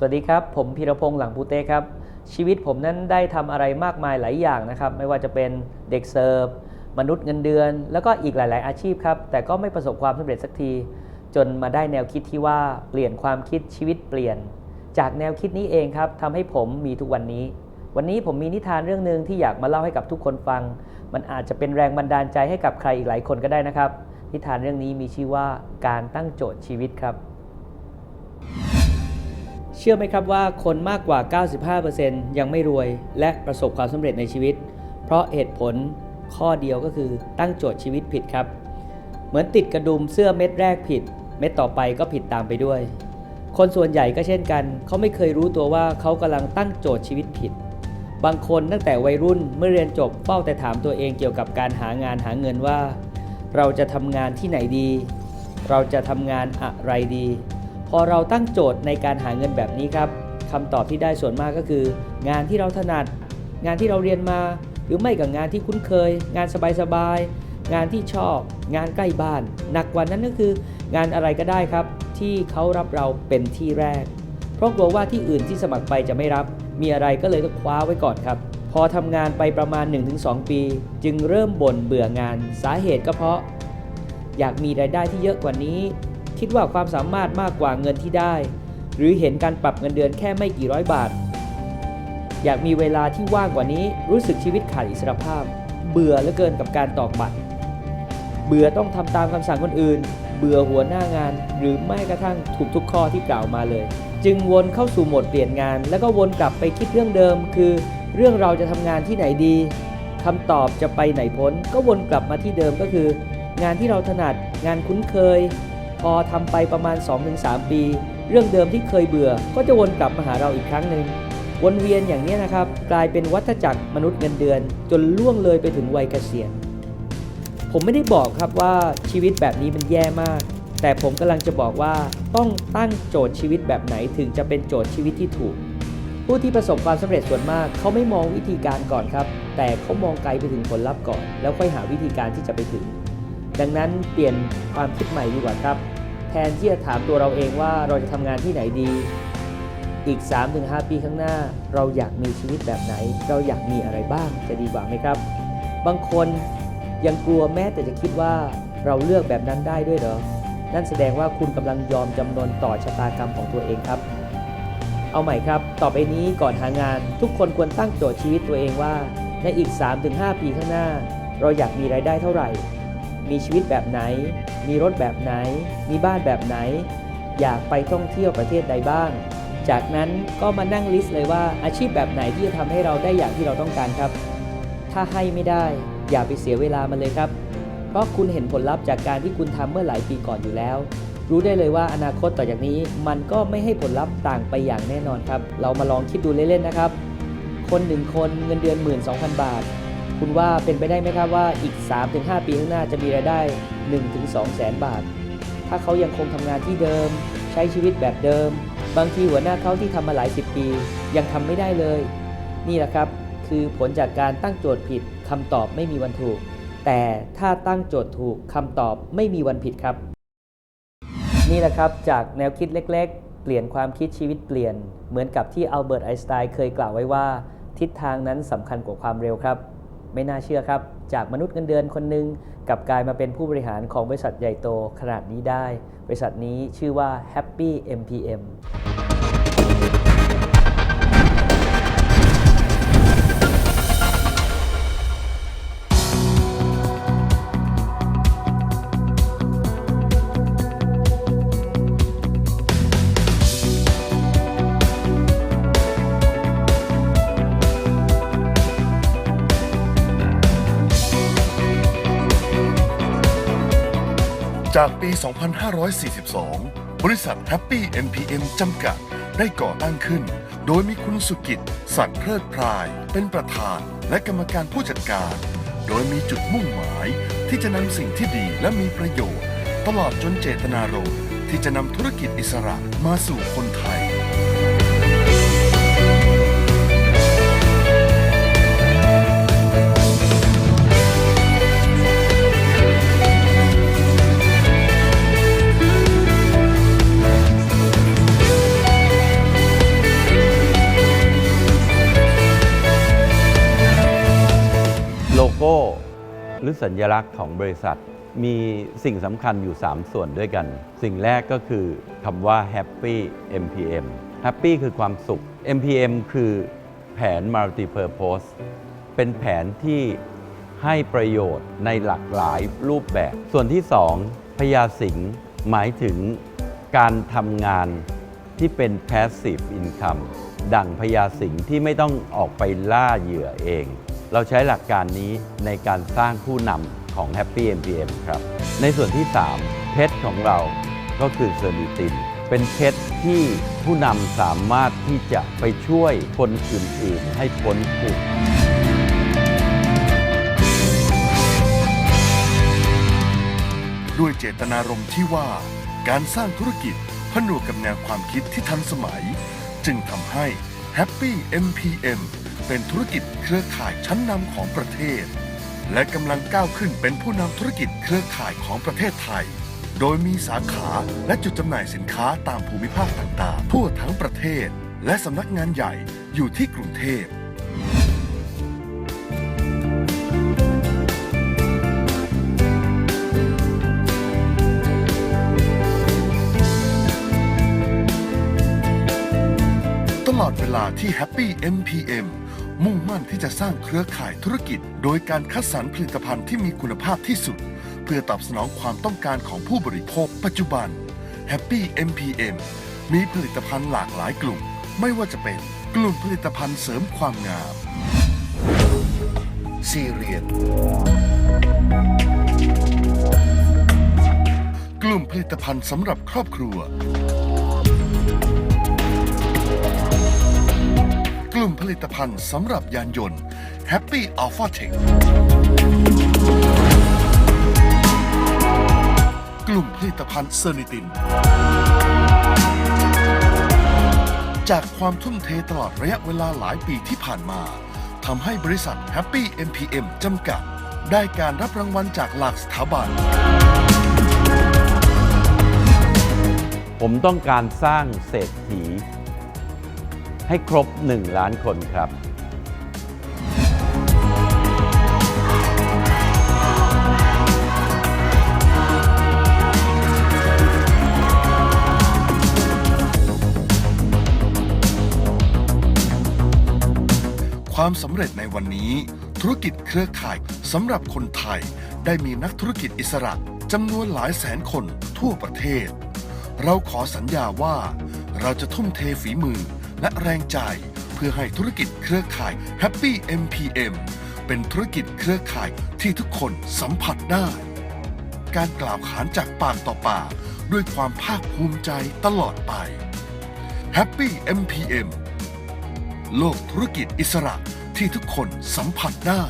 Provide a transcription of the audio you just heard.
สวัสดีครับ ผมพีรพงษ์หลังปูเต้ครับ ชีวิตผมนั้นได้ทำอะไรมากมายหลายอย่างนะครับ ไม่ว่าจะเป็นเด็กเสิร์ฟมนุษย์เงินเดือน แล้วก็อีกหลาย ๆ อาชีพครับ แต่ก็ไม่ประสบความสำเร็จสักที จนมาได้แนวคิดที่ว่าเปลี่ยนความคิดชีวิตเปลี่ยน จากแนวคิดนี้เองครับทำให้ผมมีทุกวันนี้ วันนี้ผมมีนิทานเรื่องหนึ่งที่อยากมาเล่าให้กับทุกคนฟัง มันอาจจะเป็นแรงบันดาลใจให้กับใครอีกหลายคนก็ได้นะครับ นิทานเรื่องนี้มีชื่อว่าการตั้งโจทย์ชีวิตครับ เชื่อไหมครับว่าคนมากกว่า 95%ยังไม่รวยและประสบความสำเร็จในชีวิต เพราะเหตุผลข้อเดียวก็คือตั้งโจทย์ชีวิตผิดครับ เหมือนติดกระดุมเสื้อเม็ดแรกผิด เม็ดต่อไปก็ผิดตามไปด้วย คนส่วนใหญ่ก็เช่นกัน เขาไม่เคยรู้ตัวว่าเขากำลังตั้งโจทย์ชีวิตผิด บางคนตั้งแต่วัยรุ่นเมื่อเรียนจบเป้าแต่ถามตัวเองเกี่ยวกับการหางานหาเงินว่า เราจะทำงานที่ไหนดี เราจะทำงานอะไรดี พอเราตั้งโจทย์ในการหาเงินแบบนี้ครับคำตอบที่ได้ส่วนมากก็คือ งานที่เราถนัด งานที่เราเรียนมา หรือไม่กับงานที่คุ้นเคย งานสบายๆงานที่ชอบ งานใกล้บ้าน หนักกว่านั้นก็คือ งานอะไรก็ได้ครับ ที่เขารับเราเป็นที่แรก เพราะกลัวว่าที่อื่นที่สมัครไปจะไม่รับ มีอะไรก็เลยต้องคว้าไว้ก่อนครับ พอทำงานไปประมาณ 1-2 ปี จึงเริ่มบ่นเบื่องานสาเหตุก็เพราะ อยากมีรายได้ที่เยอะกว่านี้ คิดว่าความสามารถมากกว่าเงินที่ได้ หรือเห็นการปรับเงินเดือนแค่ไม่กี่ร้อยบาท อยากมีเวลาที่ว่างกว่านี้รู้สึกชีวิตขาดอิสรภาพ เบื่อเหลือเกินกับการตอกบัตร เบื่อต้องทำตามคำสั่งคนอื่น เบื่อหัวหน้างาน หรือไม่กระทั่งถูกทุกข้อที่กล่าวมาเลย จึงวนเข้าสู่โหมดเปลี่ยนงาน แล้วก็วนกลับไปคิดเรื่องเดิม คือเรื่องเราจะทำงานที่ไหนดีคำตอบจะไปไหนพ้น ก็วนกลับมาที่เดิมก็คือ งานที่เราถนัดงานคุ้นเคย พอทำไปประมาณ 2-3 ปี เรื่องเดิมที่เคยเบื่อ ก็จะวนกลับมาหาเราอีกครั้งหนึ่งวนเวียนอย่างนี้นะครับ กลายเป็นวัฏจักรมนุษย์เงินเดือน จนล่วงเลยไปถึงวัยเกษียณผมไม่ได้บอกครับว่าชีวิตแบบนี้มันแย่มาก แต่ผมกำลังจะบอกว่าต้องตั้งโจทย์ชีวิตแบบไหนถึงจะเป็นโจทย์ชีวิตที่ถูก ผู้ที่ประสบความสำเร็จส่วนมาก เขาไม่มองวิธีการก่อนครับ แต่เขามองไกลไปถึงผลลัพธ์ก่อน แล้วค่อยหาวิธีการที่จะไปถึง ดังนั้นเปลี่ยนความคิดใหม่ดีกว่าครับ แทนที่จะถามตัวเราเองว่าเราจะทำงานที่ไหนดี อีก 3-5 ปีข้างหน้า เราอยากมีชีวิตแบบไหน เราอยากมีอะไรบ้างจะดีกว่าไหมครับ บางคนยังกลัวแม้แต่จะคิดว่าเราเลือกแบบนั้นได้ด้วยเหรอ นั่นแสดงว่าคุณกำลังยอมจำนนต่อชะตากรรมของตัวเองครับเอาใหม่ครับ ต่อไปนี้ก่อนหางาน ทุกคนควรตั้งโจทย์ชีวิตตัวเองว่า ในอีก 3-5 ปีข้างหน้า เราอยากมีรายได้เท่าไหร่ มีชีวิตแบบไหน มีรถแบบไหน มีบ้านแบบไหน อยากไปท่องเที่ยวประเทศใดบ้าง จากนั้นก็มานั่งลิสต์เลยว่าอาชีพแบบไหนที่จะทำให้เราได้อย่างที่เราต้องการครับ ถ้าให้ไม่ได้อย่าไปเสียเวลามันเลยครับ เพราะคุณเห็นผลลัพธ์จากการที่คุณทำเมื่อหลายปีก่อนอยู่แล้ว รู้ได้เลยว่าอนาคตต่อจากนี้มันก็ไม่ให้ผลลัพธ์ต่างไปอย่างแน่นอนครับ เรามาลองคิดดูเล่นๆนะครับ คนหนึ่งคนเงินเดือน 12,000 บาท คุณว่าเป็นไปได้ไหมครับว่าอีก 3-5 ปีข้างหน้าจะมีรายได้ 1-2 แสนบาท ถ้าเขายังคงทำงานที่เดิม ใช้ชีวิตแบบเดิม บางทีหัวหน้าเขาที่ทำมาหลายสิบปี ยังทำไม่ได้เลย นี่แหละครับ คือผลจากการตั้งโจทย์ผิดคำตอบไม่มีวันถูก แต่ถ้าตั้งโจทย์ถูกคำตอบไม่มีวันผิดครับ นี่แหละครับจากแนวคิดเล็ก ๆ เปลี่ยนความคิดชีวิตเปลี่ยน เหมือนกับที่อัลเบิร์ตไอน์สไตน์เคยกล่าวไว้ว่า ทิศทางนั้นสำคัญกว่าความเร็วครับ ไม่น่าเชื่อครับ จากมนุษย์เงินเดือนคนหนึ่งกลับกลายมาเป็นผู้บริหารของบริษัทใหญ่โตขนาดนี้ได้ บริษัทนี้ชื่อว่า Happy MPM จากปี 2542 บริษัท Happy NPM จำกัด ได้ก่อตั้งขึ้น โดยมีคุณสุกิจสักดิ์เพลิดพราย เป็นประธานและกรรมการผู้จัดการ โดยมีจุดมุ่งหมายที่จะนำสิ่งที่ดีและมีประโยชน์ ตลอดจนเจตนารมณ์ที่จะนำธุรกิจอิสระมาสู่คนไทย รือสัญลักษณ์ของบริษัท มีสิ่งสำคัญอยู่ 3 ส่วนด้วยกัน สิ่งแรกก็คือคำว่า Happy MPM Happy คือความสุข MPM คือแผน Multi-Purpose เป็นแผนที่ให้ประโยชน์ในหลากหลายรูปแบบ ส่วนที่ 2พญาสิงหมายถึงการทำงานที่เป็น passive income ดั่งพญาสิงที่ไม่ต้องออกไปล่าเหยื่อเอง เราใช้หลักการนี้ในการสร้างผู้นำของ Happy MPM ครับ ในส่วนที่ 3 เพชรของเราก็คือเซอร์นิติน เป็นเพชรที่ผู้นำสามารถที่จะไปช่วยคนอื่นๆให้พ้นทุกข์ด้วยเจตนารมณ์ที่ว่า การสร้างธุรกิจผนวกกับแนวความคิดที่ทันสมัย จึงทำให้ Happy MPM เป็นธุรกิจเครือข่ายชั้นนำของประเทศ และกำลังก้าวขึ้นเป็นผู้นำธุรกิจเครือข่ายของประเทศไทย โดยมีสาขาและจุดจำหน่ายสินค้าตามภูมิภาคต่างๆทั่วทั้งประเทศ และสำนักงานใหญ่อยู่ที่กรุงเทพตลอดเวลาที่ Happy MPM มุ่งมั่นที่จะสร้างเครือข่ายธุรกิจ โดยการคัดสรรผลิตภัณฑ์ที่มีคุณภาพที่สุด เพื่อตอบสนองความต้องการของผู้บริโภค ปัจจุบัน Happy MPM มีผลิตภัณฑ์หลากหลายกลุ่ม ไม่ว่าจะเป็นกลุ่มผลิตภัณฑ์เสริมความงามซีเรียนกลุ่มผลิตภัณฑ์สำหรับครอบครัว ลุ่มผลิตภัณฑ์สำหรับยานยนต์ Happy Alpha Tech กลุ่มผลิตภัณฑ์เซอร์นิติน จากความทุ่มเทตลอดระยะเวลาหลายปีที่ผ่านมาทำให้บริษัท Happy MPM จำกัด ได้การรับรางวัลจากหลากสถาบัน ผมต้องการสร้างเศรษฐี ให้ครบ 1 ล้านคนครับความสำเร็จในวันนี้ ธุรกิจเครือข่ายสำหรับคนไทย ได้มีนักธุรกิจอิสระจำนวนหลายแสนคนทั่วประเทศ เราขอสัญญาว่า เราจะทุ่มเทฝีมือ และแรงใจเพื่อให้ธุรกิจเครือข่าย Happy MPM เป็นธุรกิจเครือข่ายที่ทุกคนสัมผัสได้ การกล่าวขานจากปากต่อปากด้วยความภาคภูมิใจตลอดไป Happy MPM โลกธุรกิจอิสระที่ทุกคนสัมผัสได้